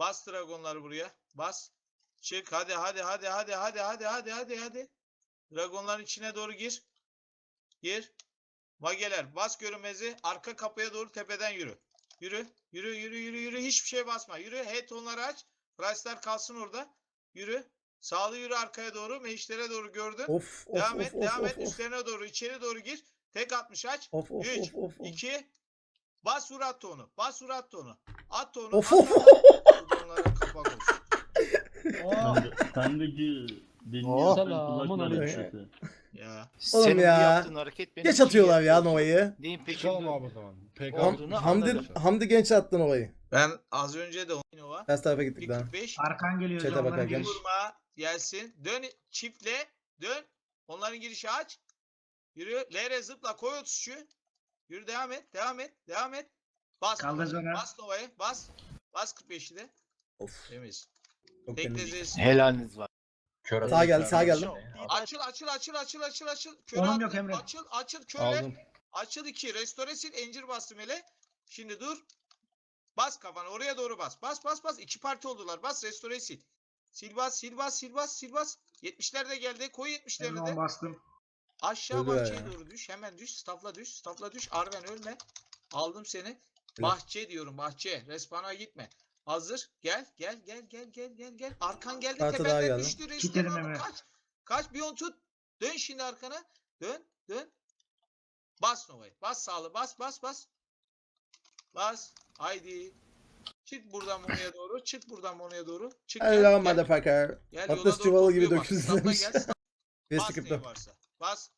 Bas dragonları buraya. Bas. Çık hadi hadi hadi hadi hadi hadi hadi hadi hadi. Dragonların içine doğru gir. Gir. Mageler bas görünmezi. Arka kapıya doğru tepeden yürü. Yürü. Yürü yürü yürü yürü. Hiçbir şey basma. Yürü. Head onları aç. Price'lar kalsın orada. Yürü. Sağlı yürü arkaya doğru. Meclislere doğru gördün. Of of devam of et. of devam of et. of Üstlerine doğru. içeri doğru gir. Tek 60 aç. of of 3, of of of. 2 Bas vur at onu. Bas vur at onu. At onu. Of of. Onlara kapak olsun. Oh. Selamun kulak. Ya. Oğlum Senin ya. yaptığın hareket Geç atıyorlar ya. Nova'yı. Neyin peşinde abi o zaman. PK. Ham- Hamdi. Hamdi genç attı Nova'yı. Ben az önce de Nova Ters tarafa gittik daha. 1.45 Arkan geliyor. Çete bakarken. vurma gelsin. Dön çiftle. Dön. Onların girişi aç. Yürü. LR zıpla. Koy 33'ü. Yürü devam et. Devam et. Devam et. Bas. Kaldır Nova'yı, sonra. Bas Nova'yı. Bas. Bas 45'i de. Of. Temiz. Çok Tekle temiz. Helaliniz var. Sağ geldi sağ geldi. Açıl açıl açıl açıl açıl açıl. Köre Onun attım. yok Emre. Açıl açıl köre. Aldım. Açıl 2. Restore sil. Encir bastım hele. Şimdi dur. Bas kafana. Oraya doğru bas. Bas bas bas. İki parti oldular. Bas restore sil. Sil bas sil bas sil bas sil bas. 70'ler de geldi. Koy 70'lerini Emre de. on bastım. Aşağı Öldü bahçeye doğru düş. Hemen düş. Stafla düş. Stafla düş. Arven ölme. Aldım seni. Bahçe diyorum. Bahçe. Respana gitme. Hazır. Gel. Gel. Gel. Gel. Gel. Gel. Gel. Arkan geldi. Kartı daha Tependen düştü. Emre. Kaç. Kaç. Bir on tut. Dön şimdi arkana. Dön. Dön. Bas Nova'yı. Bas sağlı. Bas. Bas. Bas. Bas. Haydi. Çık buradan Mono'ya doğru. Çık buradan Mono'ya doğru. Çık. Hello gel. motherfucker. Gel, doğru çuvalı gibi dökülsün neyi kırptı. varsa. Bas.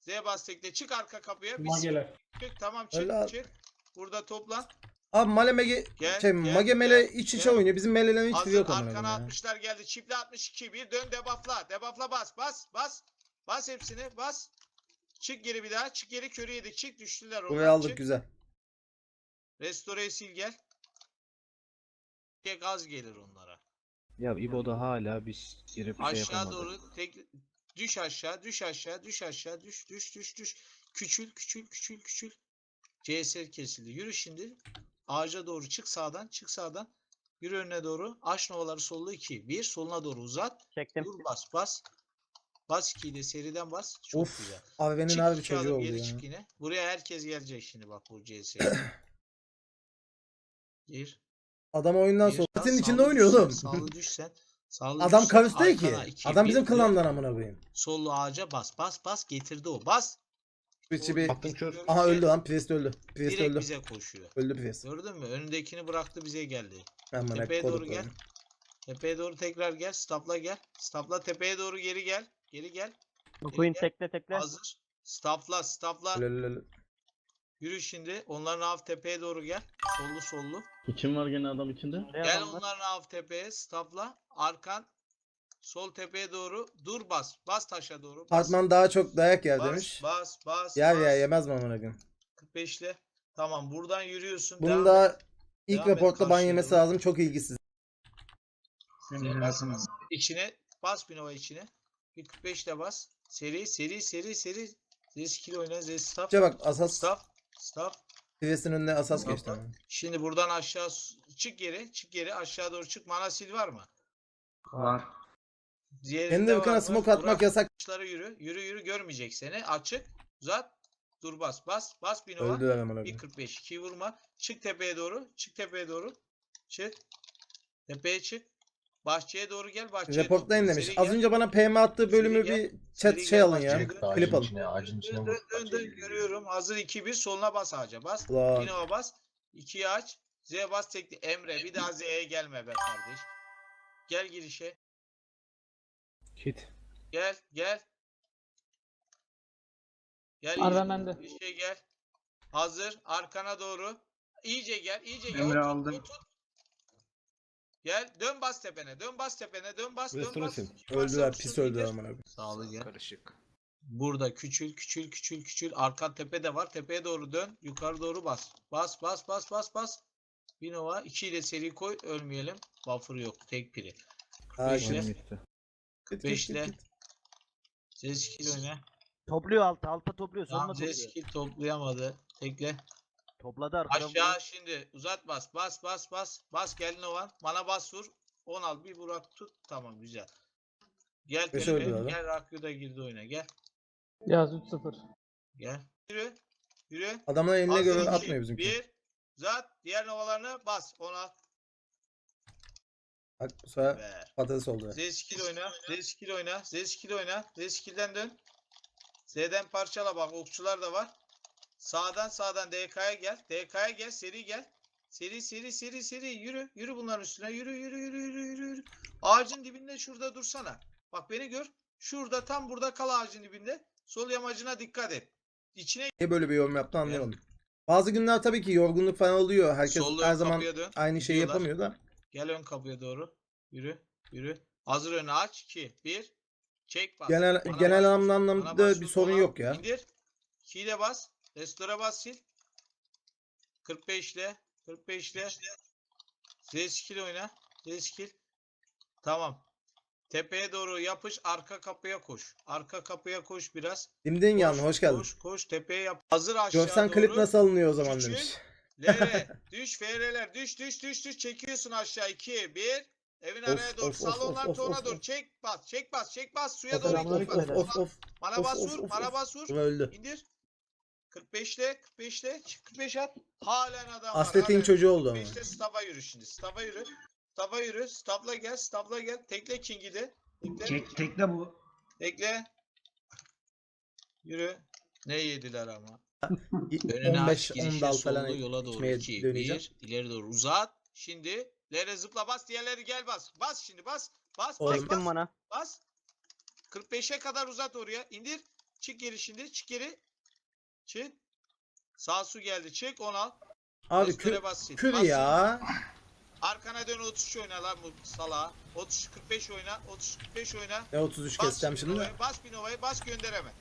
Z bas tekle. Çık arka kapıya. Bir Mageler. çık. Tamam çık. Helal. Çık. Burada toplan. Abi Male Mege Gel. şey gel, Mage Mele gel, iç içe gel. oynuyor. Bizim Mele'lerin Hazır yok amına arkana ya. 60'lar geldi. Çiple 62. Bir dön debuffla. Debuffla bas. Bas. Bas. Bas hepsini. Bas. Çık geri bir daha. Çık geri körü yedik. Çık düştüler onlar. Burayı aldık Çık. güzel. Restore'yi sil gel. Tek az gelir onlara. Ya İbo'da hala bir bir şey Aşağı yapamadı. doğru tek düş aşağı, düş aşağı, düş aşağı, düş düş düş düş. Küçül, küçül, küçül, küçül. CSR kesildi. Yürü şimdi. Ağaca doğru çık sağdan, çık sağdan. Yürü önüne doğru. Aç novaları sollu 2. 1 soluna doğru uzat. Çektim. Dur bas bas. Bas 2 ile seriden bas. Çok Of. güzel. Abi Çık harbi iki çocuğu oldu geri ya. çık yine. Buraya herkes gelecek şimdi bak bu CS'ye. Gir. Adam oyundan sonra. Senin içinde oynuyor oğlum. Sağlı düşsen. Sağlı Adam karısı değil ki. arkana iki, Adam bir, bizim dön. klandan amına koyayım. Sollu ağaca bas bas bas getirdi o. Bas. O bir... Attım kör. Aha öldü lan. Priest öldü. Priest Direkt öldü. bize koşuyor. Öldü Priest. Gördün mü? Önündekini bıraktı bize geldi. Hemen Tepeye doğru gel. Tepeye doğru tekrar gel. Stapla gel. Stapla tepeye doğru geri gel. Geri gel. Gel. tekle tekle. Hazır. Stapla stapla. Yürü şimdi. Onların av tepeye doğru gel. Sollu sollu. Kim var gene adam içinde? Ne Gel onların av tepeye. Stapla. Arkan. Sol tepeye doğru. Dur bas. Bas taşa doğru. Bas. Hartman daha çok dayak yer bas, demiş. Bas bas. Yer bas. ya yemez mi amına koyayım? 45'le. Tamam buradan yürüyorsun. Et. daha ilk Devam et raportta ban karşıya yemesi doğru. lazım. Çok ilgisiz. Senin lazım. İçine bas bir nova içine. Bir 45 de bas. Seri seri seri seri. Z skill oyna Z staff. İşte bak asas Staff. Staff. Priest'in önüne asas Staff geçti. ama. Şimdi buradan aşağı çık geri. Çık geri aşağı doğru çık. Mana sil var mı? Var. Diğerinde Kendi var ırkına mı? smoke atmak Burak, yasak. Kuşlara yürü. Yürü yürü görmeyecek seni. Açık. Uzat. Dur bas. Bas. Bas bir nova. Öldüler amına koyayım. 1.45. 2 vurma. Çık tepeye doğru. Çık tepeye doğru. Çık. Tepeye çık. Bahçeye doğru gel. Bahçeye Reportlayın demiş. Seri Az gel. önce bana PM attığı bölümü bir chat seri şey gel, alın ya. bahçeye. Klip alın. içine, ağacın içine Dön, vur. dön, dön, dön, görüyorum. Hazır 2-1 soluna bas ağaca bas. Ulan. Yine o bas. 2'yi aç. Z bas tekli. Emre bir daha Z'ye gelme be kardeş. Gel girişe. Kit. Gel gel. Gel Arda girişe, bende. girişe gel. Hazır. Arkana doğru. İyice gel. iyice gel. Emre Tut, aldım. tut, tut. Gel. Dön bas tepene. Dön bas tepene. Dön bas. Dön bas. Varsa Öldüler. Pis öldüler amına koyayım. Sağlı gel. Karışık. Burada küçül küçül küçül küçül arkan tepede var. Tepeye doğru dön. Yukarı doğru bas. Bas bas bas bas bas. Bir nova. 2 ile seri koy. Ölmeyelim. Buffer yok. Tek piri. Ha, Beşle. git, Oyun bitti. git, git, Beşle. git. Ses skill oyna. Topluyor alta alta topluyor sonuna topluyor. skill toplayamadı. Tekle. Topladı arkada. Aşağı şimdi uzat bas. Bas bas bas. Bas gel Nova. Bana bas vur. 10 al bir Burak tut. Tamam güzel. Gel öldü adam. Gel Rakyu da girdi oyuna. Gel. Yaz 3-0. Gel. Yürü. Yürü. Adamlar eline göre atmıyor bizimki. Bir. Uzat. Diğer Novalarını bas. 10 al. Bak bu sefer Ver. patates oldu. Z-Skill oyna. Z-Skill oyna. Z-Skill'den oyna. Z-Skill'den dön. Z'den parçala bak. Okçular da var. Sağdan sağdan DK'ya gel. DK'ya gel. Seri gel. Seri seri seri seri. Yürü. Yürü bunların üstüne. Yürü yürü yürü yürü yürü. yürü. Ağacın dibinde şurada dursana. Bak beni gör. Şurada tam burada kal ağacın dibinde. Sol yamacına dikkat et. İçine Niye böyle bir yorum yaptı anlayamadım. Bazı günler tabii ki yorgunluk falan oluyor. Herkes Sollu her ön zaman kapıya dön. aynı şeyi Gidiyorlar. yapamıyor da. Gel ön kapıya doğru. Yürü. Yürü. Hazır önü aç. 2 1 Çek bas. Genel Bana genel bas. anlamda, Bana anlamda bas, bir sorun yok ya. İndir. 2'yi de bas. Restore bas sil. 45 ile 45 ile Z skill oyna. Z skill. Tamam. Tepeye doğru yapış. Arka kapıya koş. Arka kapıya koş biraz. Dimdin yan Koş, hoş geldin. Koş koş tepeye yap. Hazır aşağı Görsen doğru. klip nasıl alınıyor o zaman Küçül. demiş. Lere. düş FR'ler. Düş düş düş düş. Çekiyorsun aşağı. 2 1 Evin Of, araya doğru. of, Salonlar of, doğru. Çek bas. Çek bas. Çek bas. Suya Of doğru of of of of. Bana bas vur. Bana bas vur. İndir. 45'te 45'te 45 at. Halen adam var. Asletin çocuğu oldu ama. 45'te staba yürü şimdi. Staba yürü. Staba yürü. Stabla gel. Stabla gel. Tekle King'i de. Tekle. Tek, tekle bu. Tekle. Yürü. Ne yediler ama. Önüne aç 15 girişe 10 dal falan sollu yola doğru. içmeye 2 döneceğim. 1 ileri doğru uzat. Şimdi lere zıpla bas. Diğerleri gel bas. Bas şimdi bas. Bas bas Oğlum. bas. Bana. Bas. 45'e kadar uzat oraya. İndir. Çık geri şimdi. Çık geri. Çık. Sağ su geldi. Çık onu al. Abi Restore kür, bas sil. kür Bas sil. ya. Arkana dön 33 oyna lan bu sala. 30 45 oyna. 30 45 oyna. Ya 33 Bas keseceğim şimdi. Nova'yı, Bas bir Nova'yı. Bas göndereme.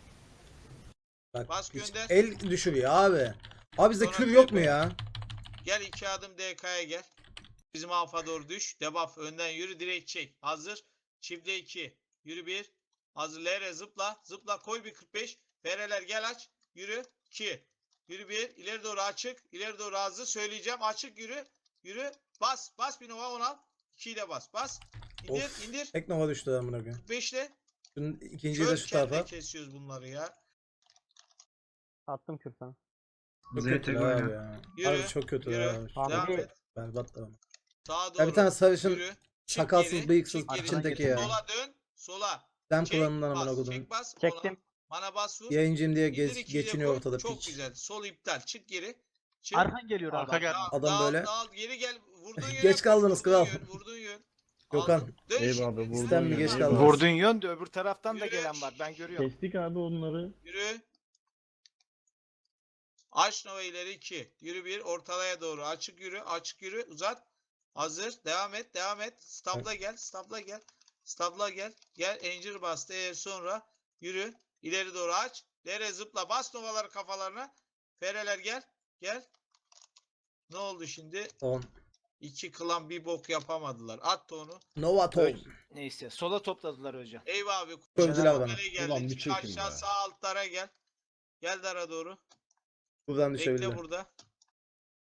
Bak Bas gönder. el düşürüyor abi. Abi bizde kür yok mu ya? Gel iki adım DK'ya gel. Bizim alfa doğru düş. Debuff önden yürü direkt çek. Hazır. Çiftle 2. Yürü 1. Hazır. Lere zıpla. Zıpla koy bir 45. Fereler gel aç. Yürü. 2. Yürü 1. İleri doğru açık. İleri doğru hazır. Söyleyeceğim. Açık yürü. Yürü. Bas. Bas bir nova 10 al. 2'yi de bas. Bas. İndir. Of. indir. Eknova düştü lan buna koyayım. 5'le. Şunun ikinciyi de şu tarafa. kesiyoruz bunları ya. Attım kür sana. Çok kötü abi ya. Yürü, Abi çok kötü yürü. ya. Abi Devam bir- et. Berbat da. Sağa doğru. Ya bir tane sarışın Yürü. Çık sakalsız, geri, bıyıksız, çık geri. içindeki ya. Sola dön. Sola. dem Çek kullanımından bas. amına kodum. Çek ona. Çektim. Bana bas vur. Yayıncıyım diye gez, ikiye geçiniyor koy. ortada Çok piç. güzel. Sol iptal. Çık geri. Çık. Arkan geliyor abi. Arka gel. Dağıl, Adam dağıl, böyle. dağıl. Geri gel. Vurduğun yöne Geç koş, kaldınız vurduğun kral. yön, Vurduğun yön. Gökhan. Aldın. Dön Eyvallah, şimdi. vurdun mi yön, geç kaldınız? Vurduğun yön de öbür taraftan da Yürü. gelen var. Ben görüyorum. Kestik abi onları. Yürü. Aç Nova ileri 2. Yürü 1. Ortalaya doğru. Açık yürü. Açık yürü. Uzat. Hazır. Devam et. Devam et. Stabla gel. Stabla gel. Stabla gel. Gel. Encir bastı. Eğer sonra yürü. İleri doğru aç. Lere zıpla. Bas Novaları kafalarına. Fereler gel. Gel. Ne oldu şimdi? Tamam. İki klan bir bok yapamadılar. At da onu. Nova Tom. Neyse sola topladılar hocam. Eyvah abi. Öldüler bana. Ulan bir çekin aşağı be. sağ altlara gel. Gel dara doğru. Buradan Bekle düşebilirler. burada.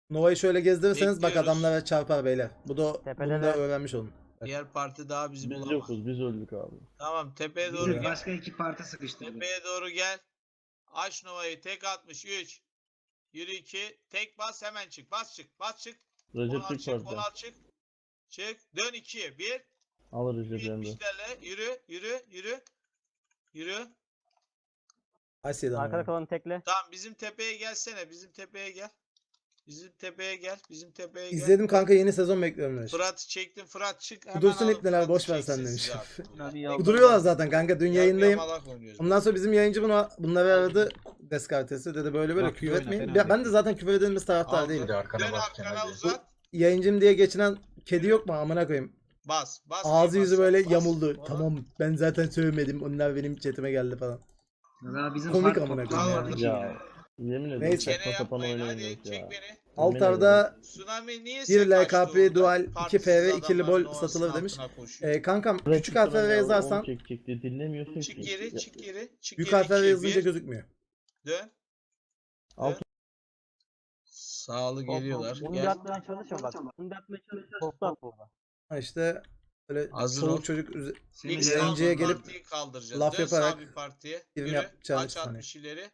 Nova'yı şöyle gezdirirseniz bak Bekliyoruz. adamlara çarpar beyler. Bu da bunu Tepedeler. da öğrenmiş olun. Diğer parti daha bizi Biz bulamaz. yokuz biz öldük abi. Tamam tepeye doğru Bizi gel. başka iki parti sıkıştırdı. Tepeye doğru gel. Aç Nova'yı tek 63. Yürü 2. Tek bas hemen çık. Bas çık. Bas çık. Recep 16 Türk çık. 16 çık. Çık. Dön 2'ye. 1. Al Recep Emre. 70'lerle. Yürü. Yürü. Yürü. Yürü. Asya'dan. Arkada kalanı tekle. Tamam bizim tepeye gelsene. Bizim tepeye gel. Bizim tepeye gel. Bizim tepeye gel. İzledim kanka yeni sezon bekliyorum demiş. Fırat'ı çektim. Fırat çık. Hemen Dursun alın ipneler, Fırat'ı boş ver sen çeksin demiş. Hadi. Duruyorlar zaten kanka. Dün yayındayım. yamalak oynuyoruz. Ondan sonra bizim yayıncı bunu bunları aradı. Deskartesi dedi böyle böyle Bak, küfür oyna, etmeyin. fena Ben, ben de zaten küfür edilmesi taraftar Aldı. değilim. Dön arkana uzat. Yayıncım diye geçinen kedi yok mu amına koyayım. Bas. Bas. Ağzı bas, yüzü böyle bas. yamuldu. Ona- Tamam ben zaten sövmedim. Onlar benim chatime geldi falan. Daha bizim Komik fark amına toplanmadı koyayım ki Ya. Yemin ederim Neyse. Saçma sapan yapmayın. oyun Hadi oynuyoruz ya. çek beni. Altarda Tsunami niye 1 sen kaçtı LKP dual 2 Partisiz FV 2'li adamların bol satılır demiş. Ee, kankam küçük harflerle yazarsan onu Çek çekti dinlemiyorsun çık ki. geri, Ya, çık geri, çık büyük geri. harflerle iki, yazınca bir, gözükmüyor. Dön. Sağlı geliyorlar. Bunu Gel. da atmaya çalışma bak. Bunu da atmaya çalışma. At burada. Ha işte böyle Hazır çoluk ol. çocuk üze- İlk sağ gelip partiyi kaldıracağız. laf Dön sağ yaparak bir partiye. birini Yürü. yapacağız Aç hani. 60 ileri.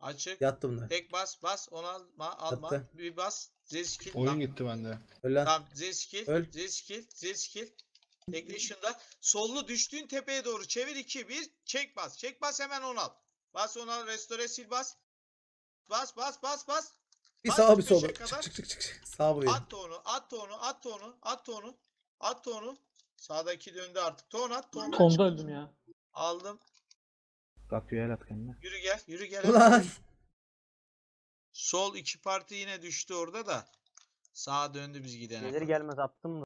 Açık. yattı bunlar. Tek bas bas onu alma alma. Yattı. Bir bas. Zeskil. Oyun Tamam. gitti bende. Öl lan. Tamam zeskil. Öl. Zeskil. Zeskil. Tekli şunda. Sollu düştüğün tepeye doğru çevir 2 1 çek bas. Çek bas hemen onu al. Bas onu al restore sil bas. Bas bas bas bas. Bir sağa bir 45'e sola. Çık çık çık çık. Sağ buraya. At onu, at onu, at onu, at onu, at onu. Sağdaki döndü artık. Ton at, ton. Tonda öldüm ya. Aldım. Bak el at kendine. Yürü gel, yürü gel. Ulan. Sol iki parti yine düştü orada da. Sağa döndü biz gidene. Gelir gelmez attım mı?